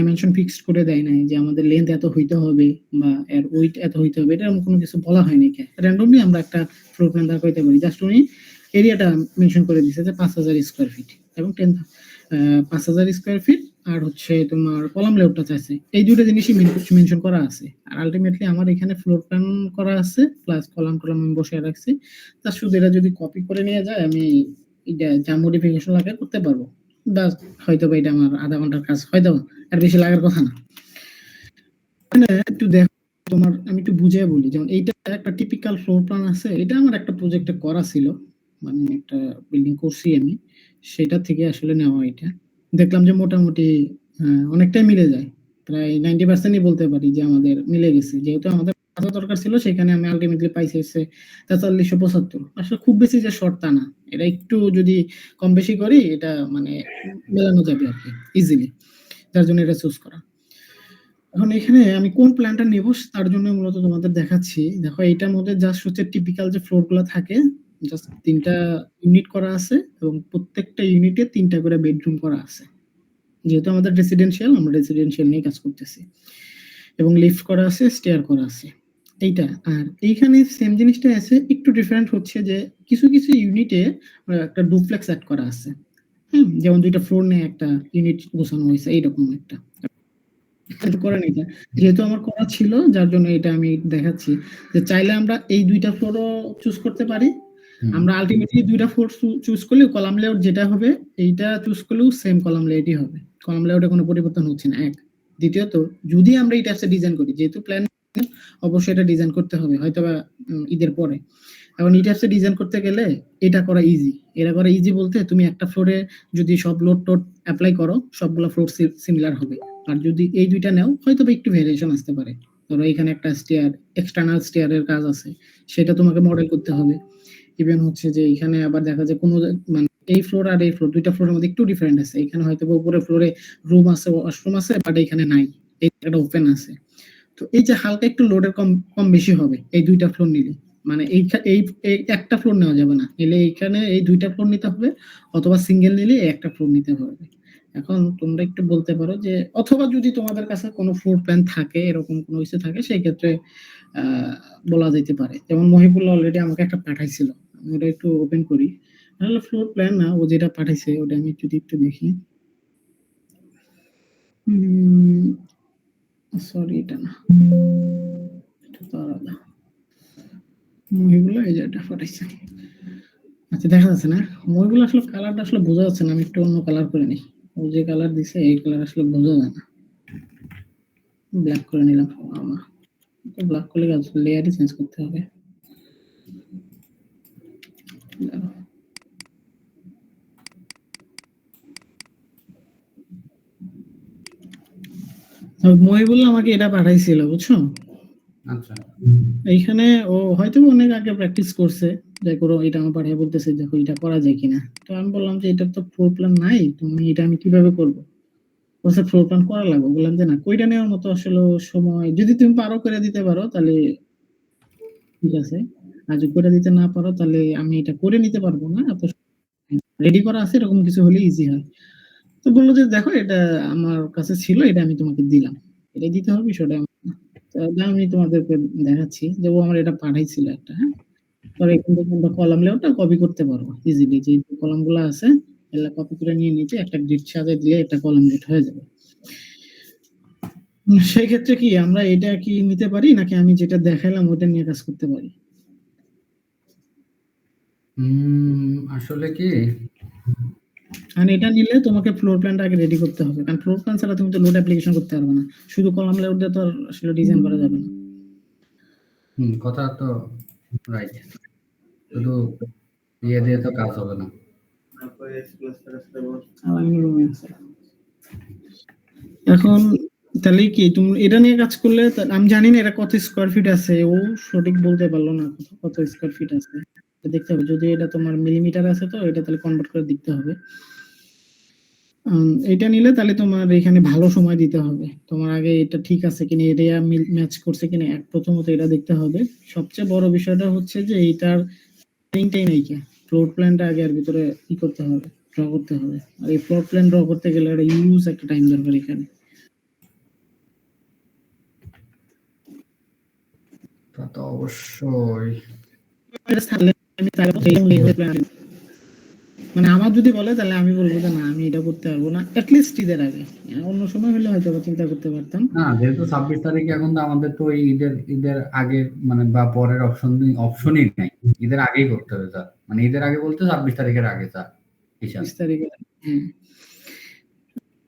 Dimension fixed করে দেয় নাই যে আমাদের লেন্থ এত হইতে হবে বা এর ওয়েট এত হইতে হবে এটা কোনো কিছু বলা হয়নি র্যান্ডমলি আমরা একটা ফ্লোর প্ল্যান দাঁড় করতে পারি। জাস্ট উনি এরিয়াটা মেনশন করে দিছে যে পাঁচ হাজার স্কোয়ার ফিট এবং টেন পাঁচ হাজার স্কোয়ার ফিট আর হচ্ছে তোমার কলাম লেআউটটা চাইছে। এই দুটো জিনিসই মেনশন করা আছে। আর আলটিমেটলি আমার এখানে ফ্লোর প্ল্যান করা আছে প্লাস কলাম টলাম আমি বসিয়ে রাখছি। তার শুধু এটা যদি কপি করে নিয়ে যায়, আমি এটা যা মডিফিকেশন লাগে করতে পারব। বা হয়তো বা এটা আমার আধা ঘণ্টার কাজ, হয়তো, আর বেশি লাগার কথা না। একটু তোমার আমি একটু বুঝিয়ে বলি, যেমন এইটা একটা টিপিক্যাল ফ্লোর প্ল্যান আছে, এটা আমার একটা প্রজেক্টে করা ছিল মানে একটা বিল্ডিং করছি আমি, সেটা থেকে আসলে নেওয়া এটা। দেখলাম যে মোটামুটি অনেকটাই মিলে যায়, প্রায় নাইনটি পার্সেন্টই বলতে পারি যে আমাদের মিলে গেছে, যেহেতু আমাদের কত দরকার ছিল, সেখানে আমি আলটিমেটলি পাইছি হচ্ছে তেতাল্লিশশো পঁচাত্তর। আসলে খুব বেশি যে শর্ট তা না। এটা একটু যদি কম বেশি করি, এটা মানে মেলানো যাবে আর কি ইজিলি যার জন্য এটা চুজ করা। এখন এখানে আমি কোন প্ল্যানটা নেব, তার জন্য মূলত তোমাদের দেখাচ্ছি। দেখো, এইটার মধ্যে জাস্ট হচ্ছে টিপিক্যাল যে ফ্লোরগুলো থাকে জাস্ট তিনটা ইউনিট করা আছে এবং প্রত্যেকটা ইউনিটে তিনটা করে বেডরুম করা আছে। যেহেতু আমাদের রেসিডেন্সিয়াল আমরা রেসিডেন্সিয়াল নিয়ে কাজ করতেছি। এবং লিফট করা আছে স্টেয়ার করা আছে। এইটা আর এইখানে সেম জিনিসটা আছে একটু ডিফারেন্ট হচ্ছে যে কিছু কিছু ইউনিটে একটা ডুপ্লেক্স অ্যাড করা আছে। হুম যেমন দুইটা ফ্লোর নিয়ে একটা ইউনিট গোছানো হয়েছে এইরকম একটা। করে নিতে যেহেতু আমার করা ছিল যার জন্য এটা আমি দেখাচ্ছি যে চাইলে আমরা এই দুইটা ফ্লোরও চুজ করতে পারি। আমরা আলটিমেটলি দুইটা ফ্লোর চুজ করলেও কলাম লেআউট যেটা হবে এইটা চুজ করলেও সেম কলাম লেআউটই হবে। কলাম লেআউটে কোনো পরিবর্তন হচ্ছে না এক। দ্বিতীয়ত যদি আমরা এই টাইপসে ডিজাইন করি যেহেতু প্ল্যান অবশ্যই এটা ডিজাইন করতে হবে হয়তো বা ঈদের পরে। এখন এই টাইপসে ডিজাইন করতে গেলে এটা করা ইজি এটা করা ইজি বলতে তুমি একটা ফ্লোরে যদি সব লোড টোড অ্যাপ্লাই করো, সবগুলো ফ্লোর সিমিলার হবে। আর যদি এই দুইটা নেও হয়তো বা একটু ভেরিয়েশন আসতে পারে। ধরো, এখানে একটা স্টেয়ার এক্সটার্নাল স্টেয়ারের কাজ আছে, সেটা তোমাকে মডেল করতে হবে। ইভেন হচ্ছে যে এখানে আবার দেখা যায় কোনো মানে এই ফ্লোর আর এই ফ্লোর দুইটা ফ্লোরের মধ্যে একটু ডিফারেন্ট আছে। এখানে হয়তো উপরে ফ্লোরে রুম আছে ওয়াশরুম আছে বাট এখানে নাই। এই একটা ওপেন আছে। তো এই যে হালকা একটু লোডের কম কম বেশি হবে, এই দুইটা ফ্লোর নিলে মানে এই এই একটা ফ্লোর নেওয়া যাবে না নিলে এইখানে এই দুইটা ফ্লোর নিতে হবে, অথবা সিঙ্গেল নিলে একটা ফ্লোর নিতে হবে। এখন তোমরা একটু বলতে পারো যে, অথবা যদি তোমাদের কাছে কোনো ফ্লোর প্ল্যান থাকে, এরকম কোনো কিছু থাকে সেই ক্ষেত্রে বলা যেতে পারে। যেমন মহিবুল্লাহ অলরেডি আমাকে একটা পাঠাইছিল, আমি ওটা একটু ওপেন করি। তাহলে ফ্লোর প্ল্যান না, ও যেটা পাঠাইছে, ওটা আমি যদি একটু দেখি। সরি, এটা না। এটা এই যে এটা পাঠাইছে। আচ্ছা দেখা যাচ্ছে না। মহিবুল্লাহ আসলে কালারটা আসলে বোঝা যাচ্ছে না, আমি একটু অন্য কালার করে নিই। ও যে কালার দিছে, এই কালার আসলে বোঝা যায় না। ব্ল্যাক করে নিলাম, আমার ব্ল্যাক করলে লেয়ারই চেঞ্জ করতে হবে? তো আমাকে এটা পাঠাইছিল বুঝছ? আচ্ছা। এইখানে ও হয়তো অনেক আগে প্র্যাকটিস করছে যে করো এটা আমার পাঠিয়ে বলতেছে দেখো এটা করা যায় কিনা। তো আমি বললাম যে এটা তো ফ্লোর প্ল্যান নাই তুমি এটা আমি কীভাবে করব? বলছে ফ্লোর প্ল্যান করা লাগবে। বললাম যে না কইটা নেওয়ার মতো আসলে সময় যদি তুমি পারো করে দিতে পারো তাহলে ঠিক আছে। আর যদি করে দিতে না পারো তাহলে আমি এটা করে নিতে পারব না। এত রেডি করা আছে এরকম কিছু হলে ইজি হয়। তো বলল যে, দেখো, এটা আমার কাছে ছিল, এটা আমি তোমাকে দিলাম। এটা দিতে হবে, বিষয়টা আমি তোমাদেরকে দেখাচ্ছি যে, ও আমার এটা পাঠাইছিল একটা হ্যাঁ? পরে এখান থেকে আমরা কলাম লেওটা কপি করতে পারব ইজিলি যে কলামগুলো আছে, এগুলা কপি করে নিয়ে নিচে একটা গ্রিড সাজে দিলে একটা কলাম লেট হয়ে যাবে। সেই ক্ষেত্রে কি, আমরা এটা কি নিতে পারি, নাকি আমি যেটা দেখাইলাম ওটা নিয়ে কাজ করতে পারি? আসলে কি আর এটা নিলে তোমাকে ফ্লোর প্ল্যানটা আগে রেডি করতে হবে। কারণ ফ্লোর প্ল্যান ছাড়া তুমি তো লোড অ্যাপ্লিকেশন করতে পারবে না। শুধু কলাম লেআউট দিয়ে তো আসলে ডিজাইন করা যাবে না। হুম, কথা তো রাইট শুধু ইয়ে দিয়ে তো কাজ হবে না। এখন তাহলে কি তুমি এটা নিয়ে কাজ করলে আমি জানি না এটা কত স্কোয়ার ফিট আছে। ও সঠিক বলতে পারল না কত- স্কোয়ার ফিট আছে। দেখতে হবে। যদি এটা তোমার মিলিমিটার আছে তো এটা তাহলে কনভার্ট করে দেখতে হবে। এটা নিলে তাহলে তোমার এখানে ভালো সময় দিতে হবে। তোমার আগে এটা ঠিক আছে কিনা এটা ম্যাচ করছে কিনা এক প্রথমত এটা দেখতে হবে। সবচেয়ে বড় বিষয়টা হচ্ছে যে এটার তিনটাই নাই কে? ফ্লোর প্ল্যানটা আগে আর ভিতরে ই করতে হবে ড্র করতে হবে। আর এই ফ্লোর প্ল্যান ড্র করতে গেলে একটা ইউজ একটা টাইম দরকার এখানে। তা তো অবশ্যই। আমি প্ল্যান মানে আমার যদি বলে তাহলে আমি বলব যে না আমি এটা করতে পারব না অ্যাটলিস্ট ঈদের আগে। অন্য সময় হলে হয়তো চিন্তা করতে পারতাম। না যেহেতু ছাব্বিশ তারিখে এখন তো আমাদের তো ঈদের ঈদের আগে মানে বা পরের অপশন অপশনই নাই। ঈদের আগেই করতে হবে স্যার মানে ঈদের আগে বলতে ছাব্বিশ তারিখের আগে স্যার হিসাব। বিশ তারিখে হ্যাঁ।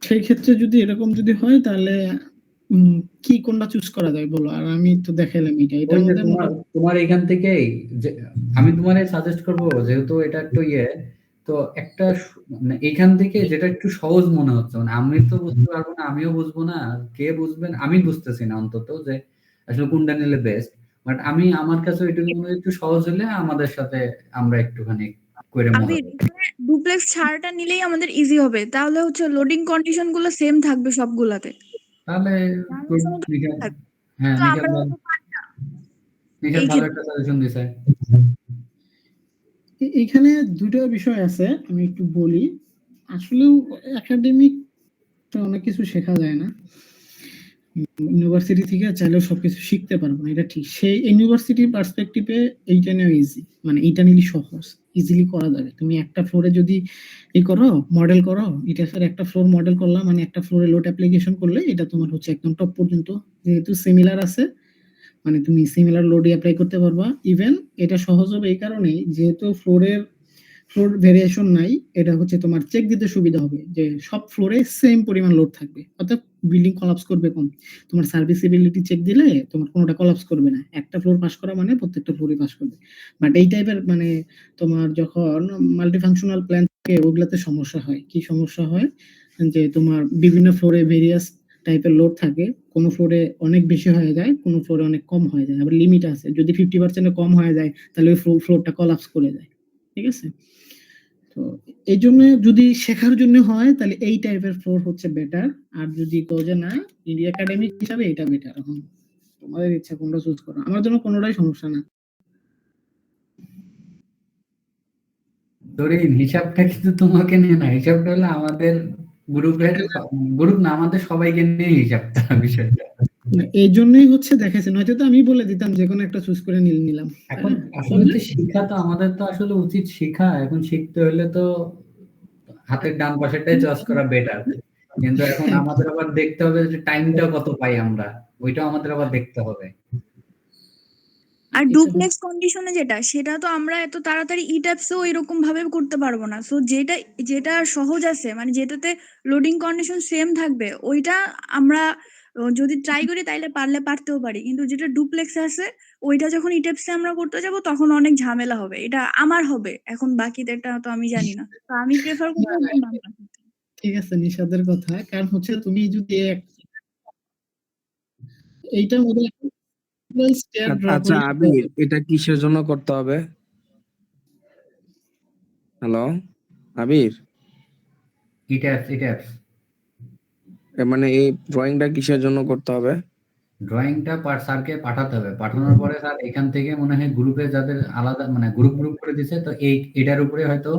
সেই ক্ষেত্রে যদি এরকম যদি হয় তাহলে কি কোনটা চুজ করা যায় বলো? আর আমি তো দেখাইলাম এটা। মধ্যে তোমার তোমার এখান থেকেই যে আমি তোমার সাজেস্ট করব যেহেতু এটা একটু ইয়ে তো একটা মানে এখান থেকে যেটা একটু সহজ মনে হচ্ছে মানে আমি তো বুঝতে পারব না আমিও বুঝব না কে বুঝবেন আমি বুঝতেছি না অন্তত যে আসলে কোনটা নিলে বেস্ট বাট আমি আমার কাছে ওইটুকু মনে একটু সহজ হলে আমাদের সাথে আমরা একটুখানি করে ডুপ্লেক্স ছাড়টা নিলেই আমাদের ইজি হবে তাহলে হচ্ছে লোডিং কন্ডিশনগুলো সেম থাকবে সবগুলাতে। তাহলে। হ্যাঁ ভালো- একটা সাজেশন দিছে। এইখানে দুটো বিষয় আছে, আমি একটু বলি। আসলেও একাডেমিক অনেক কিছু শেখা যায় না। ইউনিভার্সিটি থেকে চাইলেও সবকিছু শিখতে পারব না, এটা ঠিক। সেই ইউনিভার্সিটির পার্সপেক্টিভে এইটা নেওয়া ইজি মানে এইটা নিলে সহজ ইজিলি করা যাবে। তুমি একটা ফ্লোরে যদি এই করো মডেল করো, এটা স্যার একটা ফ্লোর মডেল করলাম মানে একটা ফ্লোরে লোড অ্যাপ্লিকেশন করলে এটা তোমার হচ্ছে একদম টপ পর্যন্ত। যেহেতু সিমিলার আছে মানে তুমি সিমিলার লোডে অ্যাপ্লাই করতে পারবা। ইভেন এটা সহজ হবে এই কারণেই যেহেতু ফ্লোরের ফ্লোর ভেরিয়েশন নাই, এটা হচ্ছে তোমার চেক দিতে সুবিধা হবে যে সব ফ্লোরে সেম পরিমাণ লোড থাকবে। অর্থাৎ বিল্ডিং কলাপস করবে কম। তোমার সার্ভিসিবিলিটি চেক দিলে তোমার কোনোটা কলাপস করবে না। একটা ফ্লোর পাস করা মানে প্রত্যেকটা ফ্লোরে পাস করবে। বাট এই টাইপের মানে তোমার যখন মাল্টিফাংশনাল প্ল্যান থাকে, ওগুলাতে সমস্যা হয়। কি সমস্যা হয়? যে তোমার বিভিন্ন ফ্লোরে ভেরিয়াস টাইপের লোড থাকে, কোনো ফ্লোরে অনেক বেশি হয়ে যায়, কোনো ফ্লোরে অনেক কম হয়ে যায়, আবার লিমিট আছে। যদি ফিফটি পার্সেন্টে কম হয়ে যায়, তাহলে ওই ফ্লোরটা কলাপস করে যায়, ঠিক আছে? তো এই জন্য যদি শেখার জন্য হয়, তাহলে এই টাইপের ফ্লোর হচ্ছে বেটার আর যদি যে না ইন্ডিয়া একাডেমিক হিসাবে এটা বেটার এখন তোমাদের ইচ্ছা কোনটা চুজ করো। আমার জন্য কোনোটাই সমস্যা না। তোর হিসাবটা কিন্তু তোমাকে নিয়ে না। হিসাবটা হলো আমাদের গ্রুপ না আমাদের সবাইকে নিয়ে হিসাবটা বিষয়টা। এই জন্যই হচ্ছে দেখাইছে নয়তো তো আমি বলে দিতাম যে কোনো একটা চুজ করে নিল নিলাম। এখন আসলে তো শিক্ষা তো আমাদের তো আসলে উচিত শিক্ষা এখন শিখতে হলে তো হাতের ডান পাশেরটাই চয়েস করা বেটার কিন্তু এখন আমাদের আবার দেখতে হবে যে টাইমটা কত পাই আমরা ওইটাও আমাদের আবার দেখতে হবে। আর ডুপ্লেক্স কন্ডিশনে যেটা সেটা তো আমরা এত তাড়াতাড়ি ই ট্যাপসেও এরকম ভাবে করতে পারব না। সো যেটা যেটা সহজ আছে মানে যেটাতে লোডিং কন্ডিশন সেম থাকবে ওইটা আমরা যদি ট্রাই করি তাইলে পারলে পারতেও পারি। কিন্তু যেটা ডুপ্লেক্স আছে ওইটা যখন ই ট্যাপসে আমরা করতে যাব তখন অনেক ঝামেলা হবে। এটা আমার হবে এখন বাকিদেরটা তো আমি জানি না। তো আমি প্রেফার করব। ঠিক আছে নিষাদের কথা। কারণ হচ্ছে তুমি যদি এইটার মধ্যে আচ্ছা আবির এটা কিসের জন্য করতে হবে? হ্যালো আবির? মানে এই ড্রয়িংটা কিসের জন্য করতে হবে? ড্রয়িংটা পার স্যারকে পাঠাতে হবে। পাঠানোর পরে স্যার এখান থেকে মনে হয় গ্রুপে যাদের আলাদা মানে গ্রুপ গ্রুপ করে দিছে তো এই এটার উপরে হয়তো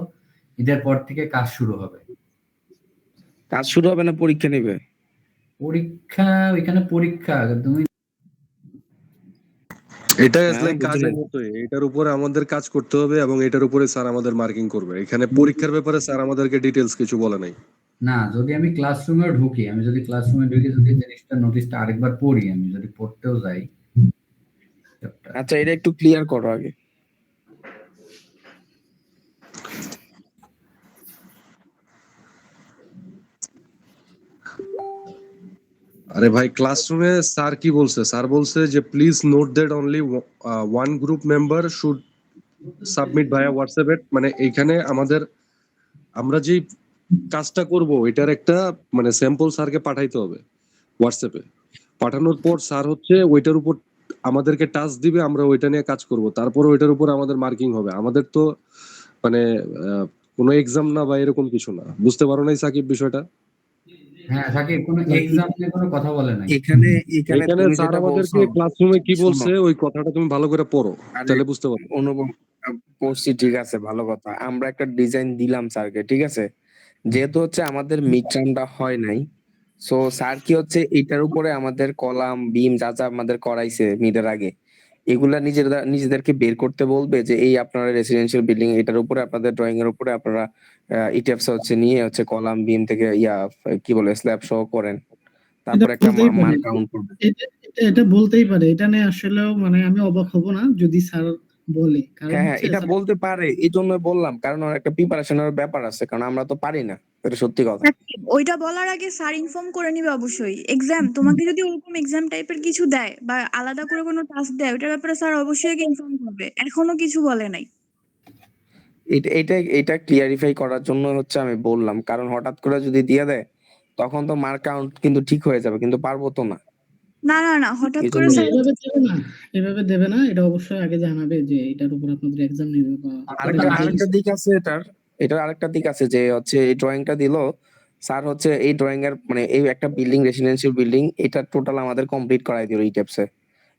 ঈদের পর থেকে কাজ শুরু হবে। কাজ শুরু হবে না পরীক্ষা নেবে? পরীক্ষা ওইখানে পরীক্ষা তুমি এটা হ্যাঁ, এটার উপরে আমাদের কাজ করতে হবে এবং এটার উপরে স্যার আমাদের মার্কিং করবে। এখানে পরীক্ষার ব্যাপারে স্যার আমাদেরকে ডিটেলস কিছু বলে নাই। না যদি আমি ক্লাসরুমে ঢুকি আমি যদি ক্লাসরুমে ঢুকে যদি জিনিসটা নোটিশটা আরেকবার পড়ি আমি যদি পড়তেও যাই আচ্ছা এটা একটু ক্লিয়ার করো আগে। আরে ভাই ক্লাসরুমে স্যার কি বলছে? স্যার বলছে যে please note that only one group member should submit via WhatsApp মানে এইখানে আমাদের, আমরা যেই কাজটা করব, এটার একটা মানে স্যাম্পল স্যারকে পাঠাইতে হবে হোয়াটসঅ্যাপে পাঠানোর পর স্যার হচ্ছে ওইটার উপর আমাদেরকে টাচ দিবে, আমরা ওইটা নিয়ে কাজ করব। তারপর ওইটার উপর আমাদের মার্কিং হবে। আমাদের তো মানে কোনো এক্সাম না বা এরকম কিছু না। বুঝতে পারো নাই সাকিব বিষয়টা? হ্যাঁ সাকিব কোনো এক্সাম নিয়ে কোনো কথা বলে নাই। এখানে এখানে এখানে স্যার আমাদেরকে ক্লাসরুমে কি বলছে ওই কথাটা তুমি ভালো করে পড়ো তাহলে বুঝতে পারবে। অনুভব করছি ঠিক আছে ভালো কথা। আমরা একটা ডিজাইন দিলাম স্যারকে ঠিক আছে? যেহেতু হচ্ছে আমাদের মিড টার্মটা হয় নাই সো স্যার কি হচ্ছে এটার উপরে আমাদের কলাম বিম যা যা আমাদের করাইছে মিডের আগে এগুলা নিজেরা নিজেদেরকে বের করতে বলবে যে এই আপনারা রেসিডেন্সিয়াল বিল্ডিং এটার উপরে আপনাদের ড্রয়িং এর উপরে আপনারা ইটিএফস হচ্ছে নিয়ে হচ্ছে কলাম বিম থেকে ইয়া কি বলে স্ল্যাব সহ করেন। তারপর একটা মার্ক ডাউন করবে। এটা বলতেই পারে। এটা নিয়ে আসলে মানে আমি অবাক হব না। যদি স্যার বলে কারণ হ্যাঁ হ্যাঁ এটা বলতে পারে এই জন্য বললাম কারণ ওর একটা প্রিপারেশনের ব্যাপার আছে কারণ আমরা তো পারি না এটা সত্যি কথা। ওইটা বলার আগে স্যার ইনফর্ম করে নিবে অবশ্যই। এক্সাম তোমাকে যদি ওরকম এক্সাম টাইপের কিছু দেয় বা আলাদা করে কোনো টাস্ক দেয় ওটার ব্যাপারে স্যার অবশ্যই আগে ইনফর্ম করবে এখনও কিছু বলে নাই। এটা এটা এটা ক্লিয়ারিফাই করার জন্য হচ্ছে আমি বললাম কারণ হঠাৎ করে যদি দিয়ে দেয় তখন তো মার্ক কাউন্ট কিন্তু ঠিক হয়ে যাবে কিন্তু পারব তো না। না না না হঠাৎ করে এভাবে দেবে না এভাবে দেবে না এটা অবশ্যই আগে জানাবে যে এটার উপর আপনাদের এক্সাম নেবে বা আরেকটা আরেকটা দিক আছে এটার এটার আরেকটা দিক আছে যে হচ্ছে এই ড্রয়িংটা দিল স্যার হচ্ছে এই ড্রয়িং এর মানে এই একটা বিল্ডিং রেসিডেন্সিয়াল বিল্ডিং এটা টোটাল আমাদের কমপ্লিট করাই দিল এই টেপসে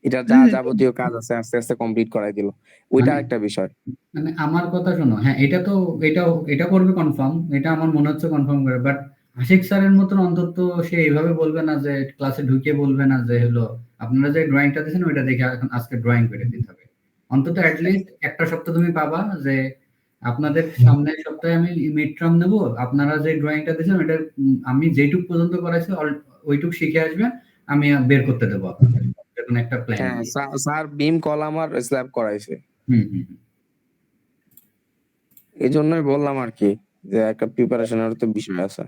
এটা যা হ্যাঁ, যাবতীয় কাজ আছে আস্তে আস্তে কমপ্লিট করাই দিল। ওইটা একটা বিষয়। মানে আমার কথা শোনো হ্যাঁ এটা তো এটা এটা করবে কনফার্ম এটা আমার মনে হচ্ছে কনফার্ম করে বাট আশিক স্যারের মতন অন্তত সে এইভাবে বলবে না যে ক্লাসে ঢুকে বলবে না যে হলো আপনারা যে ড্রয়িংটা দিয়েছেন ওইটা দেখে এখন আজকে ড্রয়িং করে দিতে হবে। অন্তত অ্যাটলিস্ট একটা সপ্তাহ তুমি পাবা যে আপনাদের সামনের সপ্তাহে আমি মিড টার্ম নেব আপনারা যে ড্রয়িংটা দিয়েছেন ওইটা আমি যেটুক পর্যন্ত করাইছি ওইটুক শিখে আসবে আমি বের করতে দেবো আপনাদের। এরকম একটা প্ল্যান হ্যাঁ স্যার- বিম কলাম আর স্ল্যাব করাইছে। হুম হুম হুম। এই জন্যই বললাম আর কি যে একটা প্রিপারেশনের তো বিষয় আছে।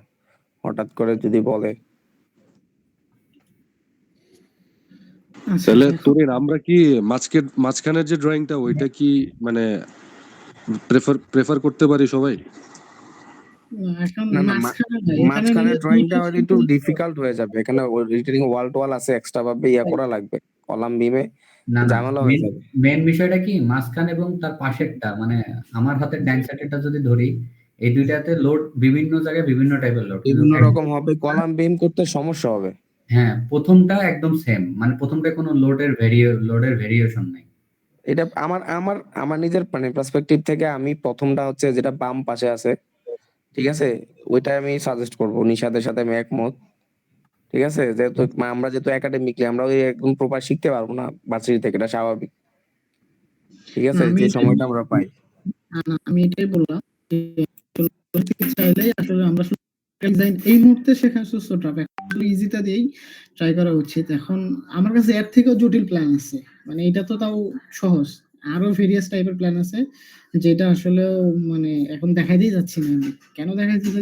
হঠাৎ করে যদি বলে। তাহলে। তোরিন আমরা কি মাঝকে মাঝখানের যে ড্রয়িংটা ওইটা কি মানে প্রেফার প্রেফার করতে পারি সবাই? না, না, না, মাঝখানে ড্রয়িংটা একটু ডিফিকাল্ট হয়ে যাবে। এখানে রিটেনিং ওয়াল টোয়াল আছে এক্সট্রা ভাবে ইয়া করা লাগবে। কলাম বিমে ঝামেলা হয়ে যাবে। মেন বিষয়টা কি মাঝখান এবং তার পাশেরটা মানে আমার হাতের ডান সাইডেরটা যদি ধরি এই দুইটাতে লোড বিভিন্ন জায়গায় বিভিন্ন টাইপের লোড বিভিন্ন রকম হবে কলাম বিম করতে সমস্যা হবে। হ্যাঁ প্রথমটা একদম সেম মানে প্রথমটা কোনো লোডের ভেরিয়ে লোডের ভেরিয়েশন নাই। এটা আমার আমার আমার নিজের মানে পার্সপেক্টিভ থেকে আমি প্রথমটা হচ্ছে যেটা বাম পাশে আছে ঠিক আছে? ওইটা আমি সাজেস্ট করব নিশাদের সাথে আমি একমত ঠিক আছে? যেহেতু আমরা যেহেতু একাডেমিকলি আমরা ওই একদম প্রপার শিখতে পারব না ভার্সিটি থেকে এটা স্বাভাবিক। ঠিক আছে? যে সময়টা আমরা পাই। আমি এটাই বললাম আসলে আমরা ডিজাইন এই মুহূর্তে শেখা সুস্থ টাফ আসলে ইজিটা দিয়েই ট্রাই করা উচিত। এখন আমার কাছে এর থেকেও জটিল প্ল্যান আছে। মানে এটা তো তাও সহজ। আরও ভেরিয়াস টাইপের প্ল্যান আছে যেটা আসলে মানে এখন দেখাইতেই যাচ্ছি না আমি। কেন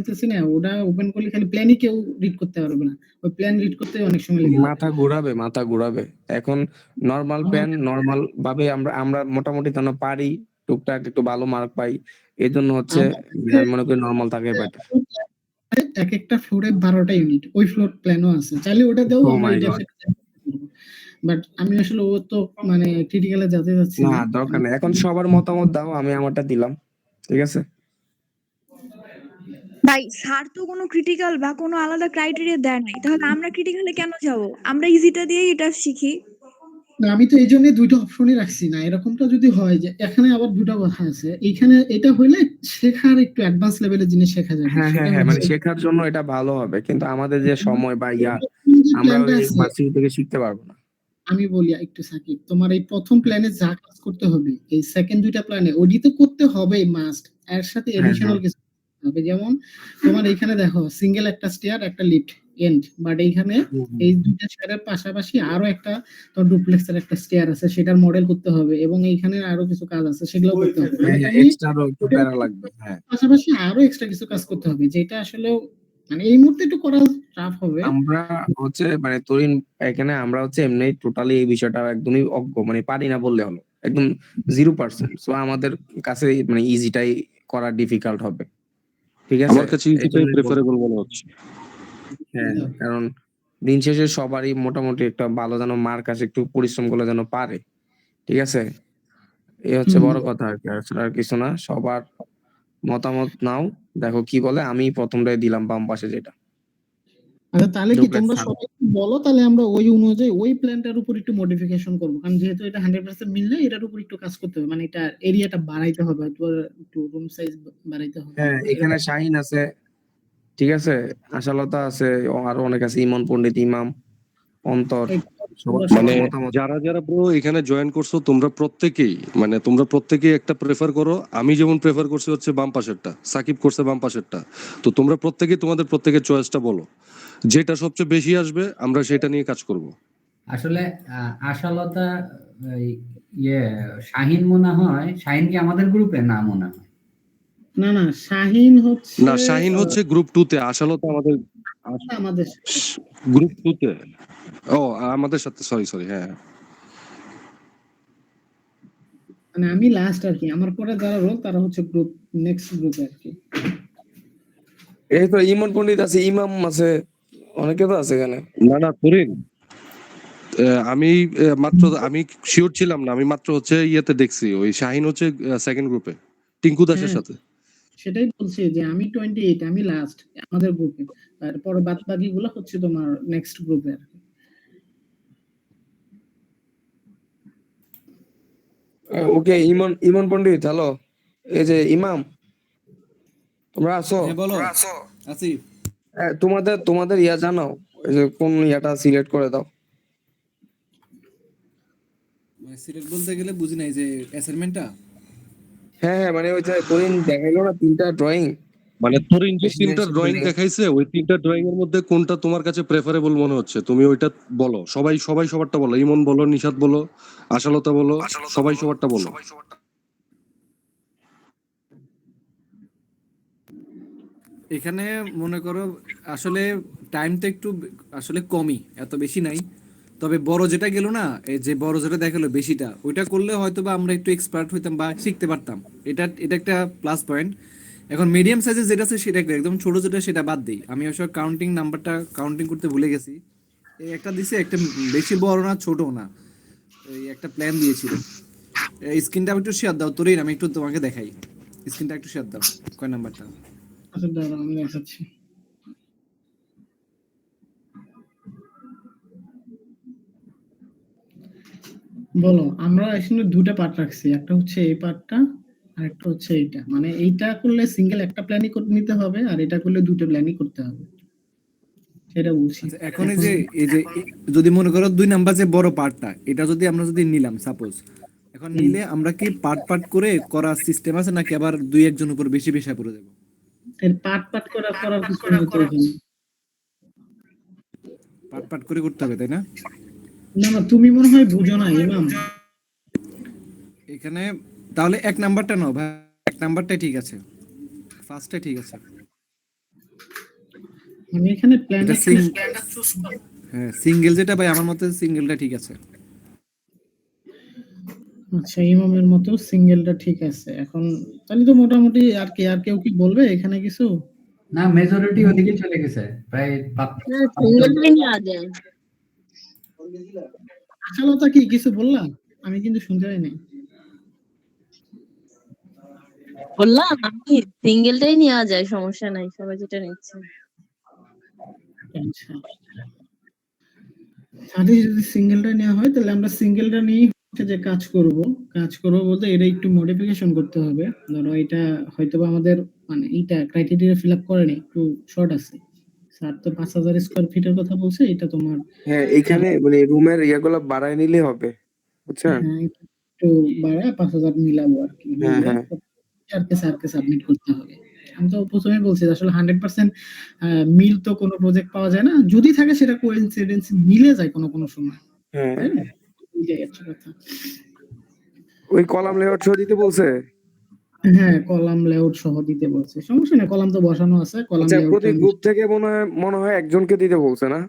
যাচ্ছি না? ওটা ওপেন করলে খালি প্ল্যানই কেউ রিড করতে পারবে না। ওই প্ল্যান রিড করতে অনেক সময় লেগে। মাথা ঘুরাবে মাথা ঘুরাবে। এখন নর্মাল প্যান নর্মাল ভাবে আমরা আমরা মোটামুটি যেন পারি টুকটাক একটু ভালো মার্ক পাই। এই জন্য হচ্ছে আমি মনে করি নর্মাল থাকে বেটার এক একটা ফ্লোরে বারোটা ইউনিট ওই ফ্লোর প্ল্যানও আছে। চাইলে Oh এটা God. বাট আমি আসলে ও তো মানে ক্রিটিক্যালে যেতে যাচ্ছি না দরকার নেই। এখন সবার মতামত দাও আমি আমারটা দিলাম। ঠিক আছে? ভাই স্যার তো কোনো ক্রিটিক্যাল বা কোনো আলাদা ক্রাইটেরিয়া দেয় নাই। তাহলে আমরা ক্রিটিক্যালে কেন যাব? আমরা ইজিটা দিয়েই এটা শিখি। আমি তো এই জন্য দুইটা অপশনই রাখছি না। এরকমটা যদি হয় যে এখানে আবার দুটা কথা আছে। এইখানে এটা হইলে শেখার একটু অ্যাডভান্স লেভেলের জিনিস শেখা যাবে হ্যাঁ হ্যাঁ হ্যাঁ মানে শেখার জন্য এটা ভালো হবে। কিন্তু আমাদের যে সময় বা ইয়া আমরা ভার্সিটি থেকে শিখতে পারব না। আমি বলি একটু সাকিব তোমার এই প্রথম প্ল্যানে যা কাজ করতে হবে এই সেকেন্ড দুইটা প্ল্যানে ওডি তো করতে হবে মাস্ট এর সাথে হ্যাঁ, এডিশনাল কিছু হবে। যেমন তোমার এখানে দেখো সিঙ্গেল একটা স্টেয়ার একটা লিফট এন্ড বাট এইখানে এই দুইটা স্টেয়ারের পাশাপাশি আরও একটা তোর ডুপ্লেক্সের একটা স্টেয়ার আছে সেটার মডেল করতে হবে এবং এইখানে আরও কিছু কাজ আছে সেগুলো করতে হবে। প্যারা লাগবে হ্যাঁ। পাশাপাশি আরও এক্সট্রা কিছু কাজ করতে হবে যেটা আসলে মানে এই মুহূর্তে একটু করা টাফ হবে। আমরা হচ্ছে মানে তরিন এখানে আমরা হচ্ছে এমনি টোটালি এই বিষয়টা একদমই অজ্ঞ মানে পারি না বললে হলো একদম জিরো পার্সেন্ট সো আমাদের কাছে মানে ইজিটাই করা ডিফিকাল্ট হবে। ঠিক আছে? আমার কাছে ইজিটাই প্রেফারেবল মনে হচ্ছে। হ্যাঁ কারণ দিন শেষে সবারই মোটামুটি একটা ভালো যেন মার্ক আসে একটু পরিশ্রম করলে যেন পারে। ঠিক আছে? এই হচ্ছে বড় কথা আর কি আর আর কিছু না। সবার মতামত নাও দেখো কি বলে। আমি প্রথমটাই দিলাম বাম পাশে যেটা। আচ্ছা তাহলে কি তোমরা সবাই বলো তাহলে আমরা ওই অনুযায়ী ওই প্ল্যানটার উপর একটু মডিফিকেশন করব। কারণ যেহেতু এটা হান্ড্রেড পার্সেন্ট মিললে এটার উপর একটু কাজ করতে হবে। মানে এটা এরিয়াটা বাড়াইতে হবে একটু রুম সাইজ বাড়াইতে হবে। হ্যাঁ এখানে শাহিন আছে ঠিক আছে? আশালতা আছে আরও অনেক আছে ইমন পণ্ডিত ইমাম অন্তর মানে মানে যারা যারা ব্রো এখানে জয়েন করছ তোমরা প্রত্যেকেই মানে তোমরা প্রত্যেকেই একটা প্রেফার করো। আমি যেমন প্রেফার করছি হচ্ছে বাম পাশেরটা সাকিব করছে বাম পাশেরটা। তো তোমরা প্রত্যেকেই তোমাদের প্রত্যেকের চয়েসটা বলো। যেটা সবচেয়ে বেশি আসবে আমরা সেটা নিয়ে কাজ করব। আসলে আশালতা ইয়ে শাহিন মনে হয় শাহিন কি আমাদের গ্রুপে না মনে হয় না না শাহিন হচ্ছে না শাহিন হচ্ছে গ্রুপ টু তে আশালতা আমাদের আমাদের গ্রুপ টু তে। ও আমাদের সাথে সরি সরি হ্যাঁ। মানে আমি লাস্ট আর কি আমার পরে যারা রোল তারা হচ্ছে গ্রুপ নেক্সট গ্রুপে আর কি। এই তো ইমন পণ্ডিত আছে ইমাম আছে অনেকে তো আছে এখানে। না না তরিন। আহ, আমি মাত্র আমি শিওর ছিলাম না আমি মাত্র হচ্ছে ইয়েতে দেখছি ওই শাহিন হচ্ছে সেকেন্ড গ্রুপে টিঙ্কু দাসের হ্যাঁ। সাথে। সেটাই বলছি যে আমি টোয়েন্টি এইট আমি লাস্ট আমাদের গ্রুপে তারপরে বাদ বাকি গুলো হচ্ছে তোমার নেক্সট গ্রুপে আর কি ওকে ইমন ইমন পণ্ডিত হ্যালো এই যে ইমাম তোমরা আছো? হ্যাঁ বলো। আছি? তোমাদের তোমাদের ইয়া জানাও এই যে কোন ইয়াটা সিলেক্ট করে দাও। সিলেক্ট বলতে গেলে বুঝি নাই যে অ্যাসাইনমেন্টটা হ্যাঁ হ্যাঁ মানে ওই যে তরিন দেখাইলো না তিনটা ড্রয়িং মানে তরিন যে তিনটা ড্রয়িং দেখাইছে ওই তিনটা ড্রয়িং এর মধ্যে কোনটা তোমার কাছে প্রেফারেবল মনে হচ্ছে? তুমি ওইটা বলো সবাই সবাই সবারটা বলো। ইমন বলো নিশাদ বলো আশালতা বলো সবাই সবারটা বলো। এখানে মনে করো আসলে টাইমটা একটু আসলে কমই এত বেশি নাই। তবে বড় যেটা গেল না যে বড় যেটা দেখাল বেশিটা, ওইটা করলে হয়তো বা আমরা একটু এক্সপার্ট হইতাম বা শিখতে পারতাম। এটা এটা একটা প্লাস পয়েন্ট এখন মিডিয়াম সাইজের যেটা আছে সেটা একদম ছোট যেটা, সেটা বাদ দিই। আমি আসলে কাউন্টিং নাম্বারটা কাউন্টিং করতে ভুলে গেছি। এই একটা দিছে, একটা বেশি বড় না ছোট না। এই একটা প্ল্যান দিয়েছিল। স্ক্রিনটা একটু শেয়ার দাও, তোরই আমি একটু তোমাকে দেখাই। স্ক্রিনটা একটু শেয়ার দাও, কয় নাম্বারটা আচ্ছা দাঁড়াও, আমি দেখাচ্ছি। বলো আমরা এখানে দুটা পার্ট রাখছি একটা হচ্ছে এই পার্টটা আর একটা হচ্ছে এইটা। মানে এইটা করলে সিঙ্গেল একটা প্ল্যানই করে নিতে হবে আর এটা করলে দুটো প্ল্যানই করতে হবে। সেটা বলছি। আচ্ছা, এখন যে এই যে যদি মনে করো দুই নাম্বার যে বড় পার্টটা এটা যদি আমরা যদি নিলাম সাপোজ এখন নিলে আমরা কি পার্ট পার্ট করে করার সিস্টেম আছে নাকি আবার দুই একজন উপর বেশি বেশি পড়ে দেবো পার্ট পার্ট করা করার কিছু নেই পার্ট পার্ট করে করতে হবে তাই না? না না তুমি মনে হয় বুঝো না ইমাম। এখানে তাহলে এক নাম্বারটা নাও ভাই এক নাম্বারটাই ঠিক আছে। ফার্স্টটাই ঠিক আছে। মানে এখানে প্ল্যান এটা হ্যাঁ সিঙ্গেল যেটা ভাই আমার মতে সিঙ্গেলটা ঠিক আছে। আচ্ছা ইমামের মতো সিঙ্গেলটা ঠিক আছে। এখন তাহলে তো মোটামুটি আর কি আর কেউ কি বলবে এখানে কিছু? না মেজরিটি ওদিকে চলে গেছে। প্রায় পাঁচ- সিঙ্গেলটাই নেওয়া যায় আশালতা কি কিছু বললাম? আমি কিন্তু শুনতে পাইনি। বললাম আমি সিঙ্গেলটাই নেওয়া যায় সমস্যা নাই সবাই যেটা নিচ্ছে। আচ্ছা। যদি সিঙ্গেলটা নেওয়া হয় তাহলে আমরা সিঙ্গেলটা নিয়ে যে কাজ করব। কাজ করব বলতে এটা একটু মডিফিকেশন করতে হবে। ধরো এটা হয়তো আমাদের মানে এইটা ক্রাইটেরিয়া ফিল আপ করেনি একটু শর্ট আছে। স্যার তো পাঁচ হাজার স্কোয়ার ফিটের কথা বলছে এটা তোমার হ্যাঁ এখানে মানে রুমের ইয়াগুলো বাড়ায় নিলে হবে বুঝছেন হ্যাঁ, একটু বাড়ায় পাঁচ হাজার মিলাবো আর কি। হ্যাঁ, হ্যাঁ। স্যারকে স্যারকে সাবমিট করতে হবে। আমি তো প্রথমে বলছি আসলে হান্ড্রেড পার্সেন্ট মিল তো কোনো প্রজেক্ট পাওয়া যায় না। যদি থাকে সেটা কোইন্সিডেন্স মিলে যায় কোনো কোনো সময়। হ্যাঁ। ওই কলাম লেআউট সহ দিতে বলছে? হ্যাঁ কলাম লেআউট সহ দিতে বলছে। সমস্যা নেই কলাম তো বসানো আছে কলাম আচ্ছা প্রতি গ্রুপ থেকে মনে হয় মনে হয় একজনকে দিতে বলছে না?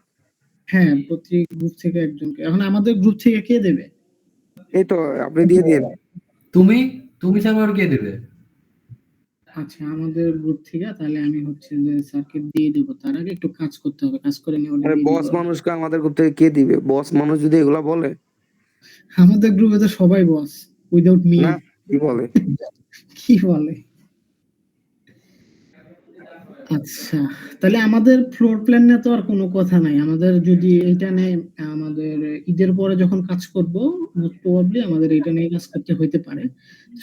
হ্যাঁ প্রতি গ্রুপ থেকে একজনকে। এখন আমাদের গ্রুপ থেকে কে দেবে? এই তো আপনি দিয়ে দিন তুমি তুমি ছাড়া আর কে দেবে? আচ্ছা আমাদের গ্রুপ থেকে তাহলে আমি হচ্ছে যে স্যারকে দিয়ে দেবো। তার আগে একটু কাজ করতে হবে কাজ করে নিয়ে আরে বস মানুষকে আমাদের গ্রুপ থেকে কে দিবে? বস মানুষ যদি এগুলা বলে? আমাদের গ্রুপে তো সবাই বস উইদাউট মি কি বলে? কি বলে? আচ্ছা তাহলে আমাদের ফ্লোর প্ল্যান নিয়ে তো আর কোনো কথা নাই। আমাদের যদি এইটা নেই, আমাদের ঈদের পরে যখন কাজ করব মোস্ট প্রবাবলি আমাদের এটা নিয়ে কাজ করতে হইতে পারে।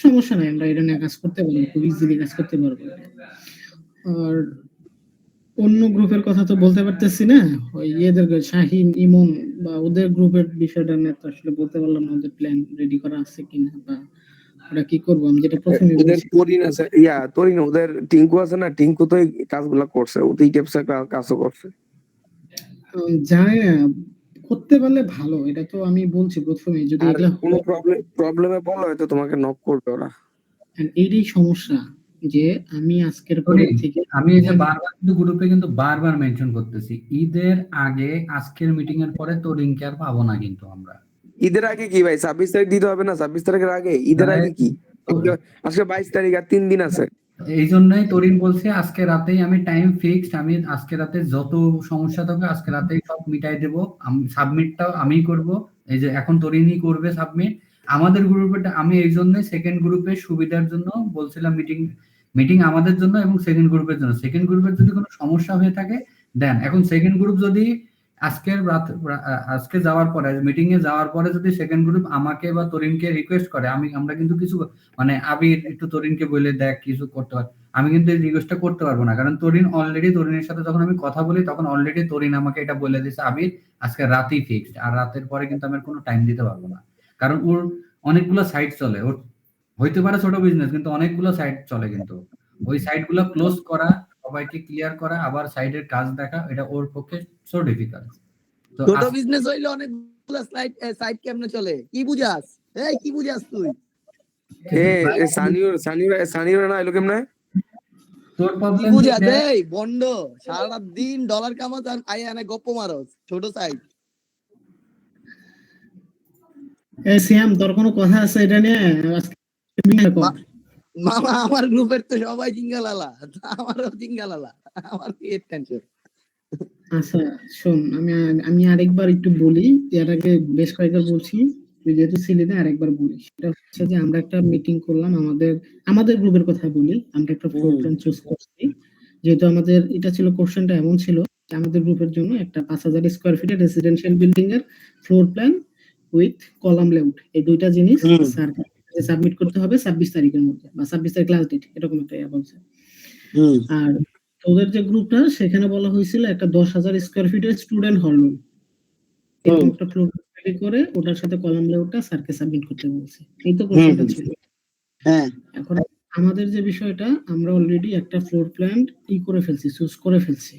সমস্যা নাই, আমরা এটা নিয়ে কাজ করতে পারব, খুব ইজিলি কাজ করতে পারব। আর অন্য গ্রুপের কথা তো বলতে পারতেছি না। ওই ইয়েদের শাহিন, ইমন বা ওদের গ্রুপের বিষয়টা নিয়ে তো আসলে বলতে পারলাম ওদের প্ল্যান রেডি করা আছে কিনা বা ওরা কি করব? আমি যেটা প্রথমে ওদের তরিন আছে ইয়া তরিন ওদের টিঙ্কু আছে না? টিঙ্কু তো এই কাজগুলা করছে ও তো এই টাইপসের কাজও করছে। উম, জানি না করতে পারলে ভালো এটা তো আমি বলছি প্রথমে যদি এগুলা কোনো প্রবলেম প্রবলেমে পড়লে হয়তো তোমাকে নক করবে ওরা। এইটাই সমস্যা যে আমি আজকের পরে থেকে আমি এই যে বারবার কিন্তু গ্রুপে কিন্তু বারবার মেনশন করতেছি ঈদের আগে আজকের মিটিং এর পরে তরিনকে আর পাবো না কিন্তু আমরা। ঈদের আগে কি ভাই? ছাব্বিশ তারিখ দিতে হবে না? ছাব্বিশ তারিখের আগে? ঈদের আগে কি? আজকে- বাইশ তারিখ আর তিন দিন আছে। এই জন্যই তরিন বলছে আজকে রাতেই আমি টাইম ফিক্সড আমি আজকে রাতে যত সমস্যা থাকবে আজকে রাতেই সব মিটাই দেবো। সাবমিটটাও আমিই করব। এই যে এখন তরিনই করবে সাবমিট আমাদের গ্রুপেটা আমি এই জন্য সেকেন্ড গ্রুপের সুবিধার জন্য বলছিলাম মিটিং মিটিং আমাদের জন্য এবং সেকেন্ড গ্রুপের জন্য। সেকেন্ড গ্রুপের যদি কোনো সমস্যা হয়ে থাকে দেন। এখন সেকেন্ড গ্রুপ যদি আজকের রাত আজকে যাওয়ার পরে মিটিং এ যাওয়ার পরে যদি সেকেন্ড গ্রুপ আমাকে বা তরিনকে রিকোয়েস্ট করে, আমি, আমরা কিন্তু কিছু মানে আবির একটু তরিনকে বলে দেখ কিছু করতে পার, আমি কিন্তু এই রিকোয়েস্টটা করতে পারব না। কারণ তরিন অলরেডি তরিনের সাথে যখন আমি কথা বলি, তখন অলরেডি তরিন আমাকে এটা বলে দিয়েছে, আবির, আজকে রাতেই ফিক্সড আর রাতের পরে কিন্তু আমি কোনো টাইম দিতে পারব না। কারণ ওর অনেকগুলো সাইট চলে, ওর হইতে পারে ছোট বিজনেস কিন্তু অনেকগুলো সাইট চলে কিন্তু। ওই সাইটগুলো ক্লোজ করা সবাইকে ক্লিয়ার করা আবার সাইডের কাজ দেখা এটা ওর পক্ষে সো ডিফিকাল্ট তো ছোট বিজনেস হইলে অনেকগুলো স্লাইড সাইট কেমনে চলে। কি বুঝাস? এই কি বুঝাস তুই? এ সানিওর সানিওর সানিওর না এলো কেমনে? তোর কি প্রবলেম বুঝাস এই বন্ড সারা দিন ডলার কামাস আর আই আনে গপ্প মারস ছোট সাইট এই সিয়াম তোর কোনো কথা আছে এটা নিয়ে? আজকে মামা আমার গ্রুপের তো সবাই জিঙ্গালালা। আমারও জিঙ্গালালা। আমার কি টেনশন আচ্ছা শোন আমি আমি আরেকবার একটু বলি এর আগে বেশ কয়েকবার বলছি তুই যেহেতু না আরেকবার বলি সেটা হচ্ছে যে আমরা একটা মিটিং করলাম আমাদের আমাদের গ্রুপের কথা বলি আমরা একটা প্ল্যান চুজ করছি। যেহেতু আমাদের এটা ছিল কোশ্চেনটা এমন ছিল আমাদের গ্রুপের জন্য একটা পাঁচ হাজার স্কোয়ার ফিটের রেসিডেন্সিয়াল বিল্ডিং এর floor plan with column layout এই দুইটা জিনিস। সাবমিট করতে হবে ছাব্বিশ তারিখের মধ্যে বা ছাব্বিশ তারিখ লাস্ট ডেট এরকম একটা ইয়া বলছে। আর যে গ্রুপটা সেখানে বলা হয়েছিল একটা দশ হাজার স্কোয়ার ফিটের স্টুডেন্ট হল রুম এরকম একটা ফ্লোর করে ওটার সাথে কলাম লেআউটটা স্যারকে সাবমিট করতে বলছে। এই তো হুম। ছিল। হ্যাঁ। এখন আমাদের যে বিষয়টা আমরা অলরেডি একটা ফ্লোর প্ল্যান ই করে ফেলছি চুজ করে ফেলছি।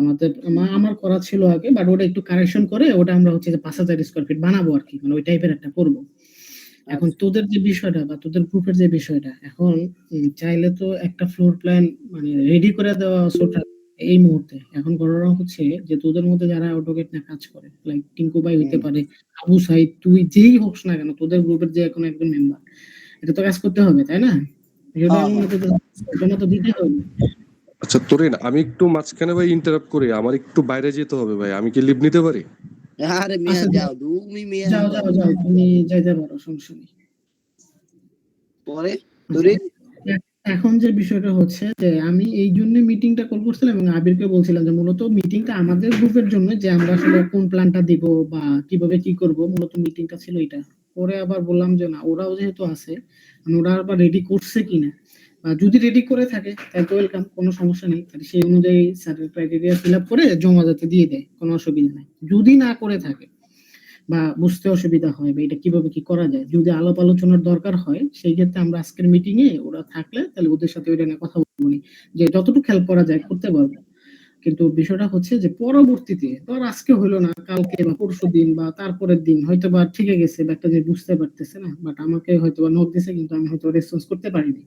আমাদের আমা- আমার করা ছিল আগে বাট ওটা একটু কারেকশন করে ওটা আমরা হচ্ছে যে পাঁচ হাজার স্কোয়ার ফিট বানাবো আর কি মানে ওই টাইপের একটা করব। এখন তোদের যে বিষয়টা বা তোদের গ্রুপের যে বিষয়টা এখন চাইলে তো একটা ফ্লোর প্ল্যান মানে রেডি করে দেওয়া সোটা এই মুহূর্তে। এখন ঘটনা হচ্ছে যে তোদের মধ্যে যারা অটোকেট না কাজ করে লাইক টিঙ্কু ভাই হইতে পারে আবু সাইদ তুই যেই হোকস না কেন তোদের গ্রুপের যে এখন একজন মেম্বার এটা তো কাজ করতে হবে তাই না? এটা হ্যাঁ, জমা তো দিতে হবে। আচ্ছা তরিন আমি একটু মাঝখানে ভাই ইন্টারাপ্ট করি। আমার একটু বাইরে যেতে হবে ভাই। আমি কি লিভ নিতে পারি? আরে মিয়া আচ্ছা, যাও। তুমি মিয়া যাও যাও। যাও তুমি যাইতে পারো সমস্যা নেই পরে? তোরে এখন যে বিষয়টা হচ্ছে যে আমি এই জন্য মিটিংটা কল করছিলাম এবং আবিরকে বলছিলাম যে মূলত মিটিংটা আমাদের গ্রুপের জন্য যে আমরা আসলে কোন প্ল্যানটা দিব বা কীভাবে কি করব মূলত মিটিংটা ছিল এটা। পরে আবার বললাম যে না ওরাও যেহেতু আছে মানে ওরা আবার রেডি করছে কিনা। যদি রেডি করে থাকে তাহলে ওয়েলকাম কোনো সমস্যা নেই। তাহলে সেই অনুযায়ী স্যারের ক্রাইটেরিয়া ফিল আপ করে জমা যাতে দিয়ে দেয়, কোনো অসুবিধা নেই। যদি না করে থাকে বা বুঝতে অসুবিধা হয় বা এটা কীভাবে কি করা যায়, যদি আলাপ আলোচনার দরকার হয়, সেই ক্ষেত্রে আমরা আজকের মিটিং এ ওরা থাকলে তাহলে ওদের সাথে ওইটা নিয়ে কথা বলি যে যতটুকু হেল্প করা যায় করতে পারব। কিন্তু বিষয়টা হচ্ছে যে পরবর্তীতে ধর আজকে হলো না, কালকে বা পরশু দিন বা তারপরের দিন হয়তো বা ঠিক গেছে বা একটা যে বুঝতে পারতেছে না বাট আমাকে হয়তো বা নোট দিছে, কিন্তু আমি হয়তো রেসপন্স করতে পারিনি।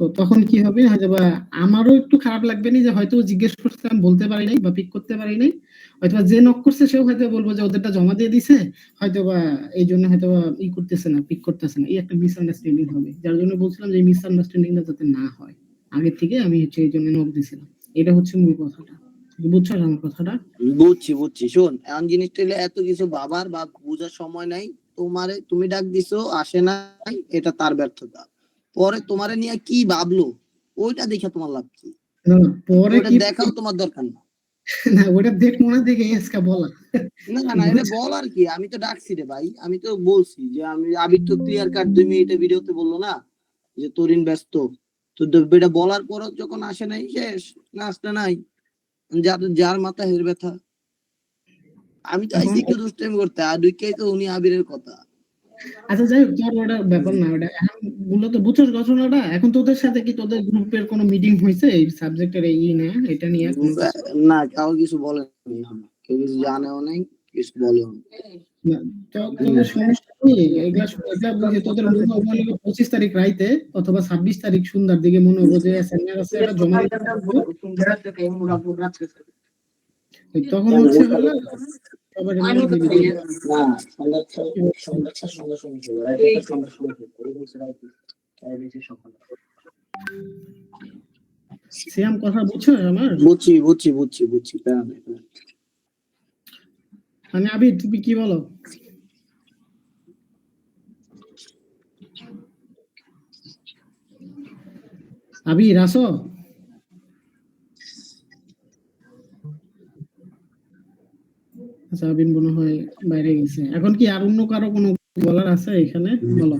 তো তখন কি হবে? হয়তো বা আমারও একটু খারাপ লাগবে না যে হয়তো জিজ্ঞেস করতে আমি বলতে পারি নাই বা পিক করতে পারি নাই। হয়তো বা যে নক করছে, সেও হয়তো বলব যে ওদেরটা জমা দিয়ে দিছে। হয়তো বা এই জন্য হয়তো বা ই করতেছে না পিক করতেছে না। এই একটা মিসআন্ডারস্ট্যান্ডিং হবে। যার জন্য বলছিলাম যে এই মিসআন্ডারস্ট্যান্ডিংটা যাতে না হয়। আগের থেকে আমি হচ্ছে এই জন্য নক দিছিলাম। এটা হচ্ছে মূল কথাটা। বুঝছ আমার কথাটা? বুঝছি বুঝছি। শোন, এমন জিনিসটা এত কিছু বাবার বা বুঝার সময় নাই। তোমারে তুমি ডাক দিছো, আসে নাই, এটা তার ব্যর্থতা। পরে তোমারে নিয়ে কি ভাবলো ওইটা দেখে তোমার লাভ কি? পরে দেখাও তোমার দরকার না। না ওটা দেখ মনে দেখে আজকে বলা। না না এটা বলার কি? আমি তো ডাকছি রে ভাই আমি তো বলছি যে আমি আবির তো ক্লিয়ার কাট দুই মিনিটে ভিডিওতে বলল না যে তরিন ব্যস্ত। তো এটা বলার যখন আসে নাই শেষ নাই। যার যার মাথা হের ব্যথা। আমি তো আইসি একটু দুষ্টামি করতে আর দুইকেই তো উনি আবিরের কথা। আচ্ছা যাই হোক তোর ওটা ব্যাপার না ওটা এখন মূলত বুঝছোস ঘটনাটা এখন তোদের সাথে কি তোদের গ্রুপের কোনো মিটিং হয়েছে এই সাবজেক্টের এই ই নিয়ে এটা নিয়ে কিছু? না কাউ কিছু বলেনি কেউ কিছু জানেও নাই কিছু বলেও। না, মনে হয় মনে হয় পঁচিশ তারিখ রাইতে অথবা ছাব্বিশ তারিখ সন্ধ্যার দিকে মনে হব যে জমা। তখন হচ্ছে সিয়াম কথা বুঝছ আমার? বুঝছি বুঝছি বুঝছি বুঝছি। প্যারা নাই, প্যারা নাই। মানে আবি তুমি কি বলো? আবির আসো। আবির মনে হয় বাইরে গেছে। এখন কি আর অন্য কারও কোনো বলার আছে এখানে? বলো।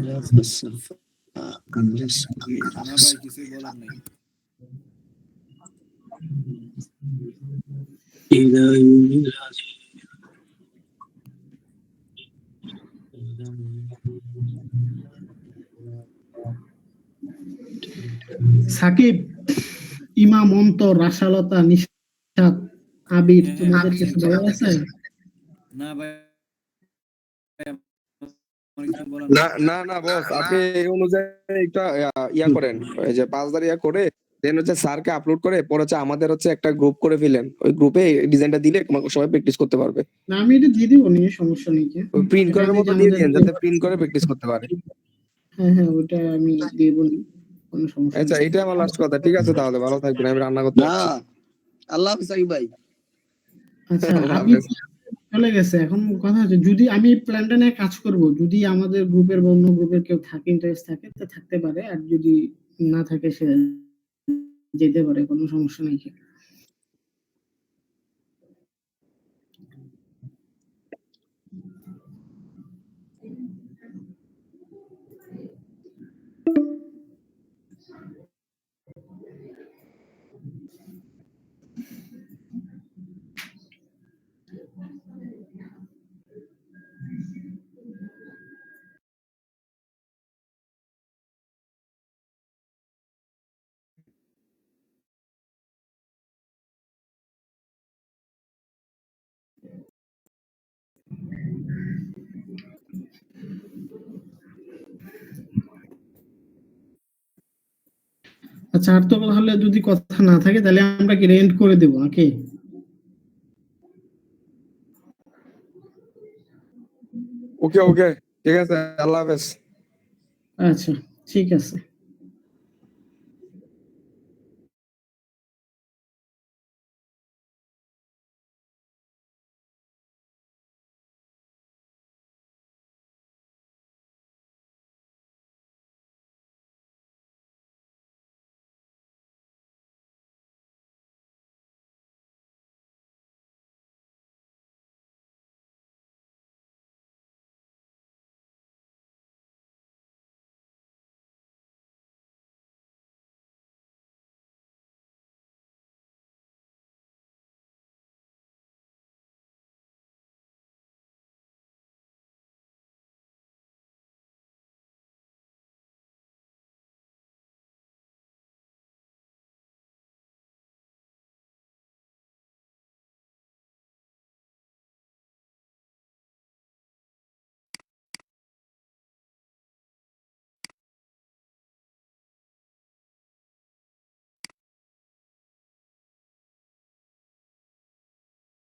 সাকিব, ইমাম অন্তর, রাসালতা, নিশাত, আবির, তোমাদের কিছু বলার আছে? না ভাই না না না বস আপনি এই অনুযায়ী একটা ইয়া করেন যে পাঁচ হাজার ইয়া করে দেন হচ্ছে স্যারকে আপলোড করে পরে হচ্ছে আমাদের হচ্ছে একটা গ্রুপ করে ফেলেন। ওই গ্রুপে ডিজাইনটা দিলে তোমাকে সবাই প্র্যাকটিস করতে পারবে। না আমি এটা দিয়ে দিব নিয়ে সমস্যা নেই কি? প্রিন্ট করার মতো দিয়ে দিন যাতে প্রিন্ট করে প্র্যাকটিস করতে পারে। হ্যাঁ হ্যাঁ ওটা আমি দিয়ে বলি কোনো সমস্যা আচ্ছা এটা আমার লাস্ট কথা ঠিক আছে তাহলে ভালো থাকবেন আমি রান্না করতে না আল্লাহ হাফিজ ভাই। আচ্ছা। চলে গেছে। এখন কথা হচ্ছে, যদি আমি প্ল্যানটা নিয়ে কাজ করব, যদি আমাদের গ্রুপের বা অন্য গ্রুপের কেউ থাকে ইন্টারেস্ট থাকে, তা থাকতে পারে। আর যদি না থাকে, সে যেতে পারে, কোনো সমস্যা নেই। আচ্ছা আর তো তাহলে যদি কথা না থাকে তাহলে আমরা কি রেন্ট করে দেবো নাকি ওকে ওকে ঠিক আছে আল্লাহ হাফেজ। আচ্ছা ঠিক আছে।